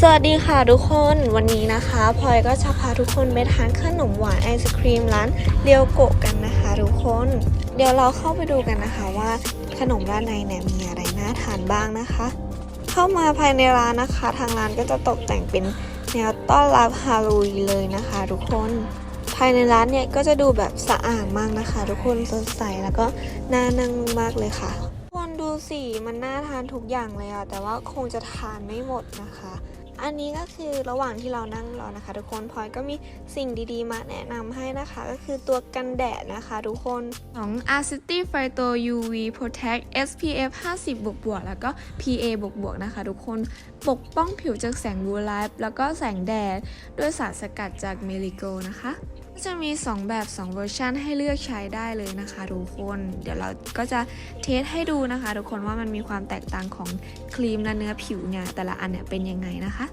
สวัสดีค่ะทุกคนวันนี้นะคะพลอยก็จะพาทุกคนไปทานขนมหวานไอศครีมร้านเรียวโกะกันนะคะทุกคน เดี๋ยวเราเข้าไปดูกันนะคะว่าขนมด้านในเนี่ยมีอะไรน่าทานบ้างนะคะ เข้ามาภายในร้านนะคะ ทางร้านก็จะตกแต่งเป็นแนวต้อนรับฮาโลวีนเลยนะคะ ทุกคน ภายในร้านเนี่ยก็จะดูแบบสะอาดมากนะคะ ทุกคนสดใสแล้วก็น่านั่งมากเลยค่ะทุกคนดูสิมันน่าทานทุกอย่างเลยอะแต่ว่าคงจะทานไม่หมดนะคะ อันนี้ก็คือระหว่างที่เรานั่งรอนะคะ ทุกคนพลอยก็มีสิ่งดีๆ มาแนะนำให้นะคะ ก็คือตัวกันแดดนะคะทุกคนของ a c i t y Phyto UV Protect SPF 50 บวกบวกแล้วก็ PA บวกบวกนะคะ ทุกคนปกป้องผิวจากแสงบูไลท์แล้วก็แสงแดด ด้วยสารสกัดจากเมลิโกนะคะ จะมี 2 แบบ 2 เวอร์ชันให้เลือกใช้ได้เลยนะคะทุกคน เดี๋ยวเราก็จะเทสให้ดูนะคะทุกคนว่ามันมีความแตกต่างของครีมและเนื้อผิวเนี่ยแต่ละอันเนี่ยเป็นยังไงนะคะ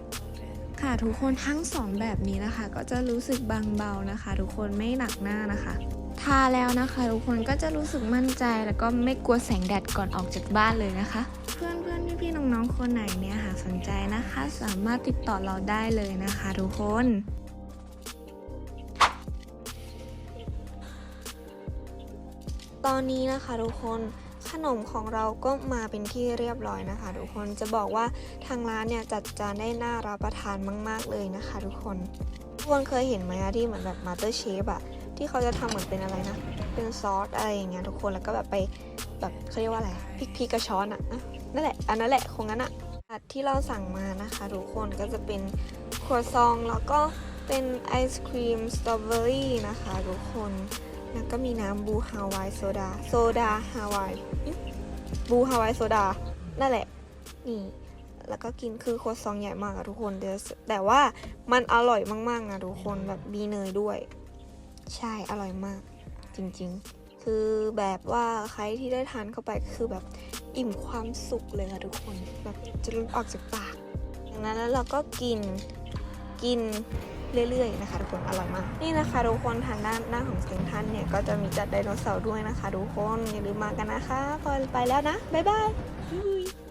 ค่ะทุกคนทั้ง 2 แบบนี้นะคะ ก็จะรู้สึกบางเบานะคะ ทุกคนไม่หนักหน้านะคะทาแล้วนะคะ ทุกคนก็จะรู้สึกมั่นใจแล้วก็ไม่กลัวแสงแดดก่อนออกจากบ้านเลยนะคะ เพื่อนเพื่อนพี่พี่น้องๆคนไหนเนี่ยหากสนใจนะคะ สามารถติดต่อเราได้เลยนะคะ ทุกคน ตอนนี้นะคะทุกคนขนมของเราก็มาเป็นที่เรียบร้อยนะคะ ทุกคนจะบอกว่าทางร้านเนี่ยจัดจานได้น่ารับประทานมาก ๆ เลยนะคะ ทุกคนทุกคนเคยเห็นไหมอะที่เหมือนแบบมาสเตอร์เชฟอะที่เขาจะทำเหมือนเป็นอะไรนะ เป็นซอสอะไรอย่างเงี้ยทุกคนแล้วก็แบบไปแบบเขาเรียกว่าอะไรพริกพริกกระช้อนอะอะนั่นแหละอันนั้นแหละคงงั้นอะที่เราสั่งมานะคะ ทุกคนก็จะเป็นครัวซองแล้วก็เป็นไอศครีมสตรอเบอรี่นะคะ ทุกคน แล้วก็มีน้ำบูฮาวายโซดา โซดาฮาวายบูฮาวายโซดา นั่นแหละ นี่ แล้วก็กินคือครัวซองใหญ่มากอะทุกคนเดี๋ยวแต่ว่ามันอร่อยมากๆนะทุกคนแบบมีเนยด้วย ใช่อร่อยมาก จริงๆ คือแบบว่าใครที่ได้ทานเข้าไปคือแบบอิ่มความสุขเลยค่ะทุกคนแบบจะลุดออกจากปากดังนั้นแล้วเราก็กินกิน เรื่อยๆนะคะทุกคนอร่อยมากนี่นะคะทุกคนทางด้านหน้าของเซนทันเนี่ยก็จะมีจัดไดโนเสาร์ด้วยนะคะทุกคนอย่าลืมมากันนะคะพอไปแล้วนะบ๊ายบาย